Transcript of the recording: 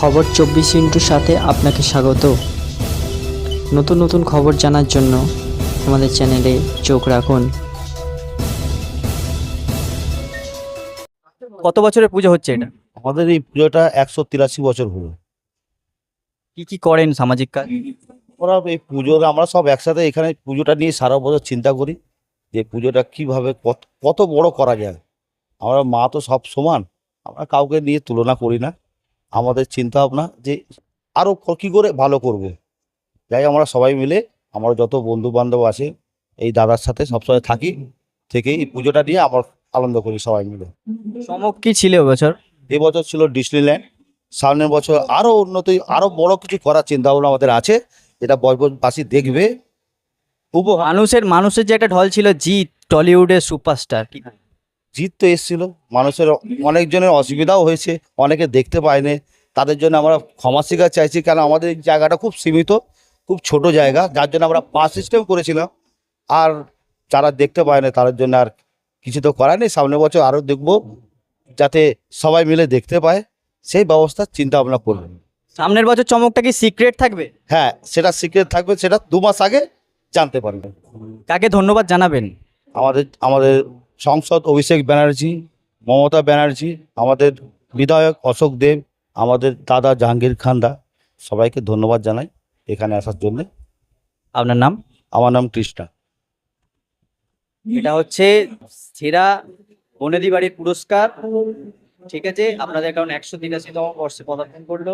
খবর চব্বিশ ইন্টুর সাথে আপনাকে স্বাগত। নতুন নতুন খবর জানার জন্য আমাদের চ্যানেলে চোখ রাখুন। কত বছরের পুজো হচ্ছে এটা? আমাদের এই পুজোটা একশো তিরাশি বছর হলো। কি কি করেন সামাজিক কাজ? ওরা এই পুজোর আমরা সব একসাথে এখানে পুজোটা নিয়ে সারা বছর চিন্তা করি যে পুজোটা কীভাবে কত কত বড় করা যায়। আমরা মা তো সব সমান আমরা কাউকে নিয়ে তুলনা করি না। আমাদের চিন্তা ভাবনা যে আরও কী করে ভালো করব। যাই আমরা সবাই মিলে আমার যত বন্ধু বান্ধব আছে এই দাদার সাথে সবসময় থাকি থেকে এই পুজোটা নিয়ে আমার আনন্দ করি সবাই মিলে। চমক কি ছিল এবছর? এবছর ছিল ডিসনিল্যান্ড। সামনের বছর আরও উন্নতি আরও বড় কিছু করার চিন্তা ভাবনা আমাদের আছে যেটা বজবজবাসী দেখবে। উপহার মানুষের মানুষের যে একটা ঢল ছিল জিৎ টলিউডের সুপারস্টার জিত তো এসেছিল। মানুষের অনেকজনের অসুবিধাও হয়েছে অনেকে দেখতে পায়নি। তাদের জন্য আমরা ক্ষমা স্বীকার চাইছি কারণ আমাদের জায়গাটা খুব সীমিত খুব ছোট জায়গা যার জন্য আমরা পাস সিস্টেম করেছিলাম। আর যারা দেখতে পায় না তাদের জন্য আর কিছু তো করার নেই। সামনের বছর আরও দেখব যাতে সবাই মিলে দেখতে পায়। সেই ব্যবস্থার চিন্তা ভাবনা করবেন সামনের বছর চমকটা কি সিক্রেট থাকবে? হ্যাঁ সেটা সিক্রেট থাকবে সেটা দু মাস আগে জানতে পারবেন কাকে ধন্যবাদ জানাবেন? আমাদের আমাদের সংসদ অভিষেক ব্যানার্জি মমতা ব্যানার্জি আমাদের বিধায়ক অশোক দেব আমাদের দাদা জাহাঙ্গীর খান্দা সবাইকে ধন্যবাদ জানাই এখানে আসার জন্য। আপনার নাম? আমার নাম কৃষ্ণা। এটা হচ্ছে সেরা বনেদি বাড়ির পুরস্কার। ঠিক আছে আপনাদের কারণ একশো তিরাশিতম বর্ষে পদার্পণ করল।